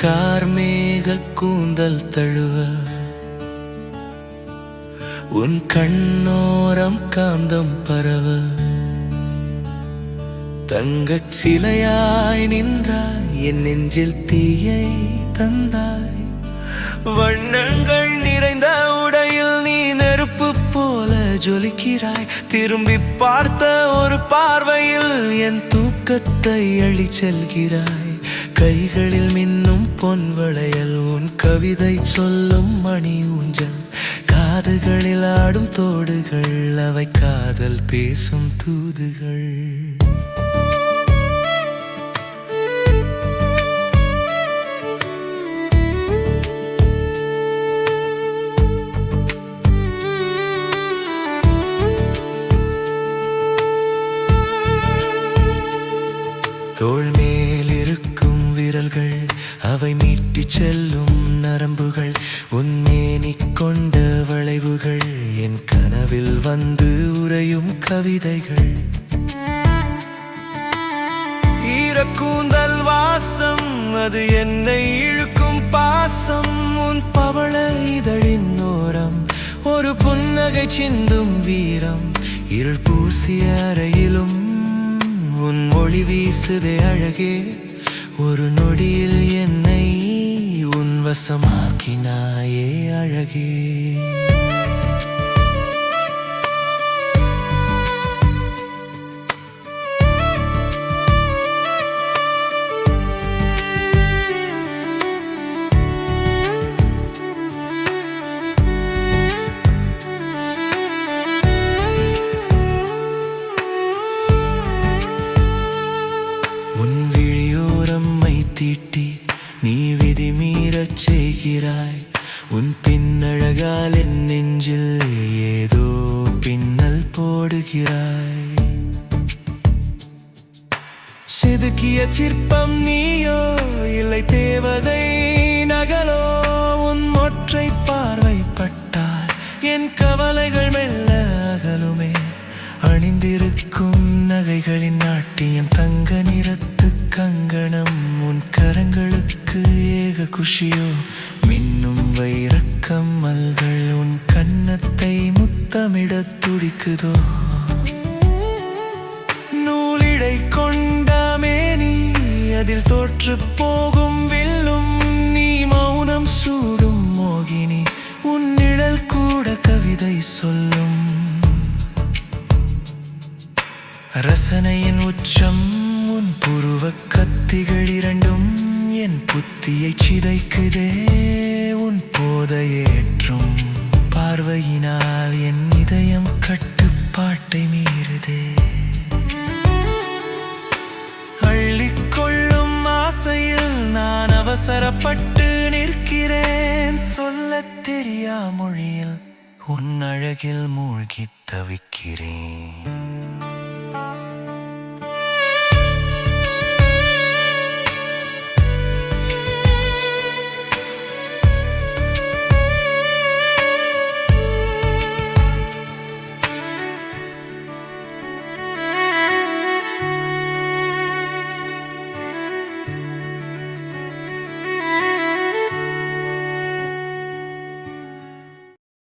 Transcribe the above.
கார்மேக கூந்தல் தழுவ உன் கண்ணோரம் காந்தம் பரவ தங்கச் சிலையாய் நின்றாய் என் நெஞ்சில் தீயை தந்தாய். வண்ணங்கள் நிறைந்த ஜொலிக்கிறாய். திரும்பி பார்த்த ஒரு பார்வையில் என் தூக்கத்தை அழி செல்கிறாய். கைகளில் மின்னும் பொன் வளையல் உன் கவிதை சொல்லும் மணி ஊஞ்சல். காதுகளில் ஆடும் தோடுகள் அவை காதல் பேசும் தூதுகள். தோல் மேல் இருக்கும் விரல்கள் அவை மீட்டி செல்லும் நரம்புகள். உன்மேனி கொண்ட வளைவுகள் என் கனவில் வந்து உரையும் கவிதைகள். ஈரக்கூந்தல் வாசம் அது என்னை இழுக்கும் பாசம். உன் பவள இதழின் ஓரம் ஒரு புன்னகை சிந்தும் வீரம். இருள் பூசிய அறையிலும் உன் மொழி வீசுதே அழகே. ஒரு நொடியில் என்னை உன் வசமாக்கினாயே அழகே. உன் விழியோரம்மை தீட்டி நீ விதி மீறச் செய்கிறாய். உன் பின்னழகால் என் நெஞ்சில் ஏதோ பின்னல் போடுகிறாய். செதுக்கிய சிற்பம் நீயோ இல்லை தேவதை நகலோ? உன் ஒற்றை பார்வை என் கவலைகள் மெல்ல அணிந்திருக்கும் நகைகளின் நாட்டியம் தங்க நிறத்து கங்கணம். உன் கரங்களுக்கு ஏக குஷியோ. மின்னும் வைரக் கம்மல்கள் உன் கன்னத்தை முத்தமிட துடிக்குதோ. நூலிடை கொண்டாமே நீ அதில் தோற்று போகும் வாசனையின் உச்சம் உன் புருவ கத்திகள் இரண்டும் என் புத்தியை சிதைக்குதே. உன் போதையேற்றும் பார்வையினால் என் இதயம் கட்டுப்பாட்டை மீறுதே. அள்ளிக்கொள்ளும் ஆசையில் நான் அவசரப்பட்டு நிற்கிறேன். சொல்ல தெரியா மொழியில் உன் அழகில் மூழ்கி தவிக்கிறேன்.